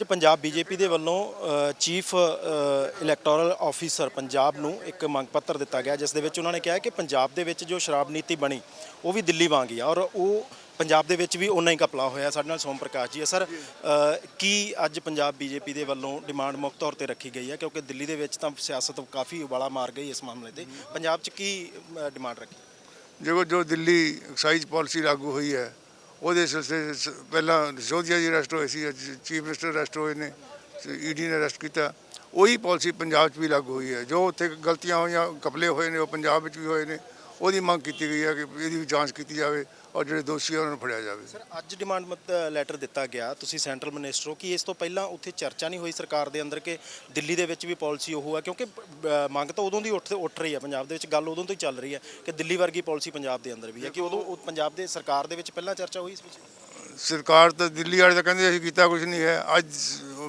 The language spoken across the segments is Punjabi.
ਅੱਜ ਪੰਜਾਬ ਬੀਜੇਪੀ ਦੇ ਵੱਲੋਂ ਚੀਫ ਇਲੈਕਟੋਰਲ ਆਫੀਸਰ ਪੰਜਾਬ ਨੂੰ ਇੱਕ ਮੰਗ ਪੱਤਰ ਦਿੱਤਾ ਗਿਆ, ਜਿਸ ਦੇ ਵਿੱਚ ਉਹਨਾਂ ਨੇ ਕਿਹਾ ਕਿ ਪੰਜਾਬ ਦੇ ਵਿੱਚ ਜੋ ਸ਼ਰਾਬ ਨੀਤੀ ਬਣੀ, ਉਹ ਵੀ ਦਿੱਲੀ ਵਾਂਗ ਹੀ ਆ ਔਰ ਉਹ ਪੰਜਾਬ ਦੇ ਵਿੱਚ ਵੀ ਉਨਾ ਹੀ ਕਪਲਾ ਹੋਇਆ, ਸਾਡੇ ਨਾਲ ਸੋਮ ਪ੍ਰਕਾਸ਼ ਜੀ ਹੈ। ਸਰ ਕੀ ਅੱਜ ਪੰਜਾਬ ਬੀਜੇਪੀ ਦੇ ਵੱਲੋਂ ਡਿਮਾਂਡ ਮੁੱਖ ਤੌਰ ਤੇ ਰੱਖੀ ਗਈ ਹੈ? ਕਿਉਂਕਿ ਦਿੱਲੀ ਦੇ ਵਿੱਚ ਤਾਂ ਸਿਆਸਤ ਕਾਫੀ ਉਬਾਲਾ ਮਾਰ ਗਈ ਇਸ ਮਾਮਲੇ ਤੇ। ਪੰਜਾਬ 'ਚ ਕੀ ਡਿਮਾਂਡ ਰੱਖੀ? ਦੇਖੋ, ਜੋ ਦਿੱਲੀ ਐਕਸਾਈਜ਼ ਪਾਲਿਸੀ ਲਾਗੂ ਹੋਈ ਹੈ ਉਹਦੇ ਸਿਲਸਿਲੇ 'ਚ ਪਹਿਲਾਂ ਸਿਸੋਦੀਆ ਜੀ ਅਰੈਸਟ ਹੋਏ ਸੀ, ਅੱਜ ਚੀਫ ਮਿਨਿਸਟਰ ਅਰੈਸਟ ਹੋਏ ਨੇ ਈਡੀ ਨੇ ਅਰੈਸਟ ਕੀਤਾ। ਉਹੀ ਪਾਲਿਸੀ ਪੰਜਾਬ 'ਚ ਵੀ ਲਾਗੂ ਹੋਈ ਹੈ। ਜੋ ਉੱਥੇ ਗਲਤੀਆਂ ਹੋਈਆਂ ਕਪਲੇ ਹੋਏ ਨੇ ਉਹ ਪੰਜਾਬ ਵਿੱਚ ਵੀ ਹੋਏ ਨੇ ਉਹਦੀ ਮੰਗ ਕੀਤੀ ਗਈ ਹੈ ਕਿ ਇਹਦੀ ਵੀ ਜਾਂਚ ਕੀਤੀ ਜਾਵੇ ਔਰ ਜਿਹੜੇ ਦੋਸ਼ੀ ਆ ਉਹਨਾਂ ਨੂੰ ਫੜਿਆ ਜਾਵੇ। ਸਰ ਅੱਜ ਡਿਮਾਂਡ ਮਤ ਲੈਟਰ ਦਿੱਤਾ ਗਿਆ। ਤੁਸੀਂ ਸੈਂਟਰਲ ਮਿਨਿਸਟਰ ਹੋ ਕਿ ਇਸ ਤੋਂ ਪਹਿਲਾਂ ਉੱਥੇ ਚਰਚਾ ਨਹੀਂ ਹੋਈ ਸਰਕਾਰ ਦੇ ਅੰਦਰ ਕਿ ਦਿੱਲੀ ਦੇ ਵਿੱਚ ਵੀ ਪਾਲਿਸੀ ਉਹ ਹੈ? ਕਿਉਂਕਿ ਮੰਗ ਤਾਂ ਉਦੋਂ ਦੀ ਉੱਠ ਉੱਠ ਰਹੀ ਹੈ। ਪੰਜਾਬ ਦੇ ਵਿੱਚ ਗੱਲ ਉਦੋਂ ਤੋਂ ਹੀ ਚੱਲ ਰਹੀ ਹੈ ਕਿ ਦਿੱਲੀ ਵਰਗੀ ਪਾਲਿਸੀ ਪੰਜਾਬ ਦੇ ਅੰਦਰ ਵੀ ਹੈ। ਕਿ ਉਦੋਂ ਉਹ ਪੰਜਾਬ ਦੇ ਸਰਕਾਰ ਦੇ ਵਿੱਚ ਪਹਿਲਾਂ ਚਰਚਾ ਹੋਈ ਇਸ ਵਿੱਚ? ਸਰਕਾਰ ਤਾਂ ਦਿੱਲੀ ਵਾਲੇ ਤਾਂ ਕਹਿੰਦੇ ਅਸੀਂ ਕੀਤਾ ਕੁਝ ਨਹੀਂ ਹੈ। ਅੱਜ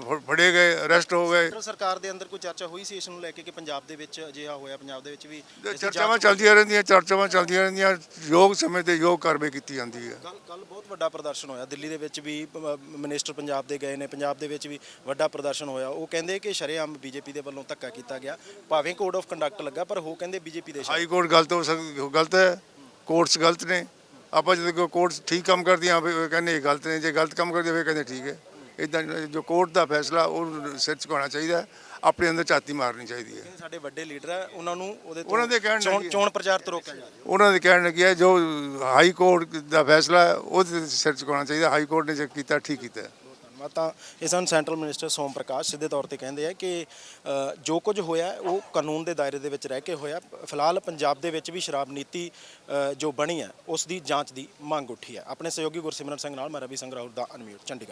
ਫੜੇ ਗਏ ਅਰੈਸਟ ਹੋ ਗਏ। ਸਰਕਾਰ ਦੇ ਅੰਦਰ ਕੋਈ ਚਰਚਾ ਹੋਈ ਸੀ ਇਸ ਨੂੰ ਲੈ ਕੇ ਕਿ ਪੰਜਾਬ ਦੇ ਵਿੱਚ ਅਜਿਹਾ ਹੋਇਆ ਪੰਜਾਬ ਦੇ ਵਿੱਚ ਵੀ ਚਰਚਾਵਾਂ ਚੱਲਦੀਆਂ ਰਹਿੰਦੀਆਂ ਚਰਚਾਵਾਂ ਚੱਲਦੀਆਂ ਰਹਿੰਦੀਆਂ ਯੋਗ ਸਮੇਂ ਤੇ ਯੋਗ ਕਾਰਵਾਈ ਕੀਤੀ ਜਾਂਦੀ ਹੈ। ਕੱਲ ਬਹੁਤ ਵੱਡਾ ਪ੍ਰਦਰਸ਼ਨ ਹੋਇਆ। ਦਿੱਲੀ ਦੇ ਵਿੱਚ ਵੀ ਮਿਨਿਸਟਰ ਪੰਜਾਬ ਦੇ ਗਏ ਨੇ ਪੰਜਾਬ ਦੇ ਵਿੱਚ ਵੀ ਵੱਡਾ ਪ੍ਰਦਰਸ਼ਨ ਹੋਇਆ। ਉਹ ਕਹਿੰਦੇ ਕਿ ਸ਼ਰੇਆਮ ਬੀਜੇਪੀ ਦੇ ਵੱਲੋਂ ਧੱਕਾ ਕੀਤਾ ਗਿਆ। ਭਾਵੇਂ ਕੋਡ ਆਫ ਕੰਡਕਟ ਲੱਗਾ ਪਰ ਉਹ ਕਹਿੰਦੇ ਬੀਜੇਪੀ ਦੇ ਹਾਈ ਕੋਰਟ ਗਲਤ ਹੋ ਸਕਦੀ ਗਲਤ ਹੈ। ਕੋਰਟਸ ਗਲਤ ਨੇ। ਆਪਾਂ ਜਦੋਂ ਕੋਰਟਸ ਠੀਕ ਕੰਮ ਕਰਦੀਆਂ ਕਹਿੰਦੇ ਗਲਤ ਨੇ। ਜੇ ਗਲਤ ਕੰਮ ਕਰਦੇ ਫਿਰ ਕਹਿੰਦੇ ਠੀਕ ਹੈ। ਇਦਾਂ ਜੋ ਕੋਰਟ ਦਾ ਫੈਸਲਾ ਉਹ ਸਿਰ ਝੁਕਾਉਣਾ ਚਾਹੀਦਾ ਹੈ, ਆਪਣੇ ਅੰਦਰ ਝਾਤੀ ਮਾਰਨੀ ਚਾਹੀਦੀ ਹੈ। ਸਾਡੇ ਵੱਡੇ ਲੀਡਰ ਆ ਉਹਨਾਂ ਨੂੰ ਉਹਦੇ ਤੋਂ ਉਹਨਾਂ ਦੇ ਕਹਿਣ ਚੋਣ- ਹੈ? ਚੋਣ ਪ੍ਰਚਾਰ ਤੋਂ ਰੋਕਿਆ ਜਾ ਰਿਹਾ। ਉਹਨਾਂ ਦੇ ਕਹਿਣ ਲੱਗਿਆ ਜੋ ਹਾਈ ਕੋਰਟ ਦਾ ਫੈਸਲਾ ਹੈ, ਉਹਦੇ ਸਿਰ ਝੁਕਾਉਣਾ ਚਾਹੀਦਾ। ਹਾਈ ਕੋਰਟ ਨੇ ਜੇ ਕੀਤਾ ਠੀਕ ਕੀਤਾ ਹੈ। ਧੰਨਵਾਦ। ਤਾਂ ਇਹ ਸਨ ਸੈਂਟਰਲ ਮਿਨਿਸਟਰ ਸੋਮ ਪ੍ਰਕਾਸ਼ ਸਿੱਧੇ ਤੌਰ ਤੇ ਕਹਿੰਦੇ ਆ ਕਿ ਜੋ ਕੁਝ ਹੋਇਆ ਉਹ ਕਾਨੂੰਨ ਦੇ ਦਾਇਰੇ ਦੇ ਵਿੱਚ ਰਹਿ ਕੇ ਹੋਇਆ। ਫਿਲਹਾਲ ਪੰਜਾਬ ਦੇ ਵਿੱਚ ਵੀ ਸ਼ਰਾਬ ਨੀਤੀ ਜੋ ਬਣੀ ਹੈ ਉਸ ਦੀ ਜਾਂਚ ਦੀ ਮੰਗ ਉੱਠੀ ਹੈ। ਆਪਣੇ ਸਹਿਯੋਗੀ ਗੁਰਸਿਮਰਨ ਸਿੰਘ ਨਾਲ ਮੈਂ ਰਵੀ ਸਿੰਘ ਰਾਉਤ ਦਾ ਅਨਮਿਊਟ ਚੰਡੀਗੜ੍ਹ।